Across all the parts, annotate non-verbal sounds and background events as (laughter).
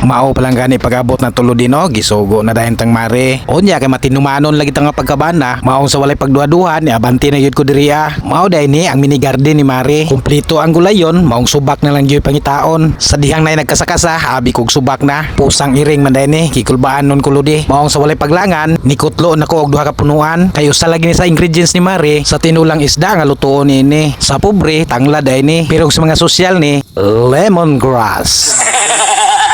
Mao palang gani pagabot na tulo din gisugo na dayon tang mare. Unya kay matinumanon lagi tang pagkabana, maong sa walay pagduha-duha ni abanti na gyud ko diri ah. Mao day ni ang mini garden ni mare. Kumpleto ang gulayon, maong subak na lang gyud pangitaon. Sa dihang nay nagkasakasa, abi kog subak na. Pusang iring man day ni, kikulbaan nun kulo di. Maong sa walay paglangan, nikutlo na ko og duha ka punuan. Kayo sa lagi ni sa ingredients ni mare, sa tinulang isda nga lutoon ni ni. Sa pobre, tangla day ni. Pero sa mga sosyal ni, lemongrass. (laughs)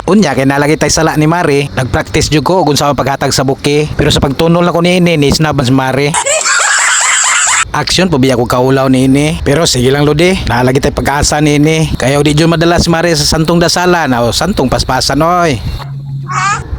Unya kay nalagi tay sala ni Mari, nagpractice jud ko kung sa paghatag sa buki. Pero sa pagtunol na ko ni ini ni sinaban si Mari. (laughs) Action po biya ko kaulaw ni ini. Pero sige lang lodi, nalagi tay pag-asa ni ini. Kaya di jud madala si Mari sa santong dasalan o santong paspasan oy.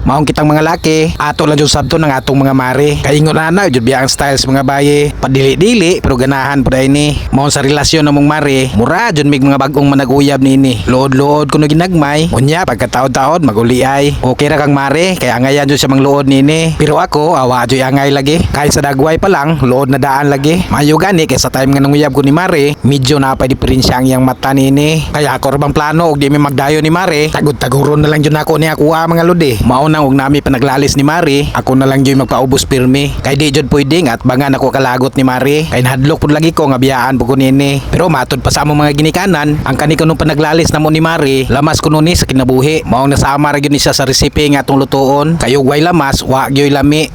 Maong kitang mga laki, ato lang jud sabto ng atong mga mari. Kaingon na na jud biya ang style sa mga baye. Padili-dili pero ganahan po dai ni. Maong sa relasyon namong mari, mura jud mig mga bagong managuyab ni ini. Lood-lood kuno ginagmay. Unya pagkataod-taod maguli ay. Okay ra kang mari, kaya angayan jud sa mga luod ni ini. Pero ako awa jud angay lagi. Kahit sa dagway pa lang, luod na daan lagi. Mayo gani kay sa time nga nanguyab ko ni mari, medyo na pa diferensya ang iyang mata ni ini. Kaya ako ra bang plano og di mi magdayo ni mari. Tagod-taguron na lang jud nako ni ako ah, mga lodi. Mao nang og nami panaglalis ni Mari, ako na lang jud magpaubos pirmi. Kay di jud pwede nga at bangan ako kalagot ni Mari. Kay nahadlok pud lagi ko nga biyaan pud nini. Pero matod pa sa among mga ginikanan, ang kani kanong panaglalis namo ni Mari, lamas kuno ni sa kinabuhi. Mao nasama ra gyud ni siya sa resipe nga atong lutoon. Kayo way lamas, wa gyoy lami.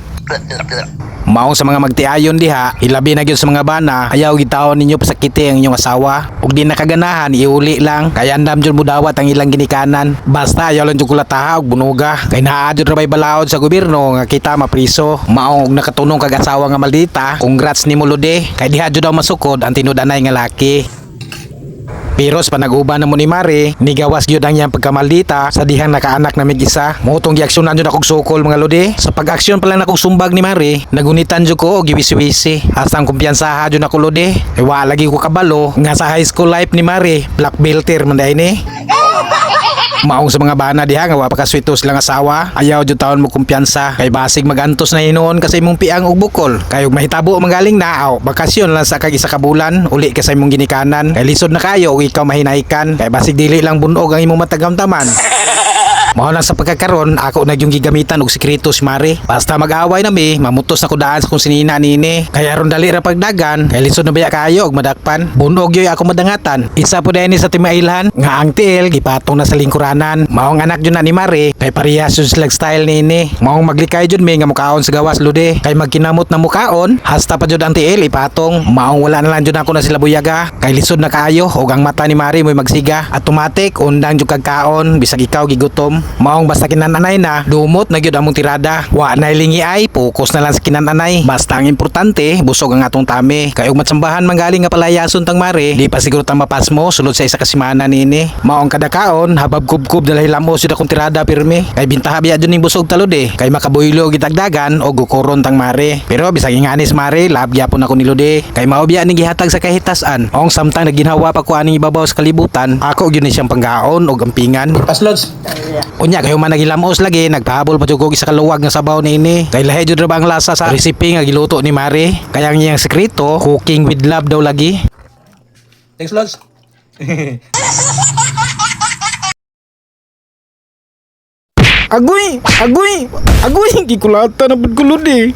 Maong sa mga magtiayon diha, ilabi na gyud sa mga bana, ayaw gitaon ninyo pasakiti ang inyong asawa. Ug di nakaganahan, iuli lang. Kaya andam jud mo dawat ang ilang ginikanan. Basta ayaw lang jud kulataha og bunuga. Kay naa jud rabay balaod sa gobyerno nga kita mapriso. Maong og nakatunong kag asawa nga maldita. Congrats ni Lode. Kay diha jud daw masukod ang tinudanay nga laki. Pero sa panag-uban na ni Mari, nigawas gyud ang iyang pagkamaldita sa dihang nakaanak na mig isa. Mutong giaksyonan jud akong sukol mga lodi. Sa pag-aksyon pa lang akong sumbag ni Mari, nagunitan jud ko og giwisi-wisi. Asa ang kumpiyansaha jud ako lodi. E wa lagi ko kabalo nga sa high school life ni Mari, black belter man ni. Maong sa mga bana diha nga wa pa lang asawa, ayaw jud taon mo kumpiyansa kay basig magantos na hinuon kasi imong piang og bukol. Kay og mahitabo magaling na bakasyon lang sa kag isa ka bulan, uli ka sa imong ginikanan. Kay lisod na kayo ug ikaw mahinaykan, kay basig dili lang bunog ang imong matagamtaman. Mao lang sa pagkakaron, ako na yung gigamitan og sikreto si Mari. Basta mag-away na mi, mamutos na ko daan sa kung sinina nini. Kaya ron dali ra pagdagan, kay lisod na baya kayo og madakpan. Bunog yoy ako madangatan. Isa po ni sa timailhan, nga ang tiil, gipatong na sa lingkuranan. Maong anak yun na ni Mari, kay parehas yun silang style nini. Maong maglikay jud mi nga mukaon sa gawas lude. Kay magkinamot na mukaon, hasta pa jud ang tiil ipatong. Maong wala na lang jud ako na sila buyaga. Kay lisod na kayo, og ang mata ni Mari mo'y magsiga. Automatic, undang jud kag kaon, bisag ikaw gigutom. Maong basta kinananay na, dumot na gyud among tirada. Wa na lingi ay, focus na lang sa kinananay. Basta ang importante, busog ang atong tami. Kay og matsambahan manggaling nga palayason tang Mari, di pa siguro tang mapas mo sulod sa isa ka semana nini. Maong kada kaon, habab kubkub dala hilamo sud akong tirada pirmi. Kay bintaha biya jud ning busog talod eh. Kay makabuylo gitagdagan og gukuron tang Mari. Pero bisag inganis Mari, lab gyapon ako ni Lode. Kay mao biya ning gihatag sa kahitasan. Ong samtang naginhawa pa ko aning ibabaw sa kalibutan, ako gyud ni siyang panggaon og gampingan. Paslods. Unya kayo man nagilamos lagi, nagpahabol pa jud ko sa kaluwag nga sabaw ni ini. Kay lahi jud ra ba ang lasa sa recipe nga giluto ni Mari. Kaya ang iyang sekreto, cooking with love daw lagi. Thanks, Lods. (laughs) Agoy! Agoy! Agoy! Gikulata na pud kulod eh.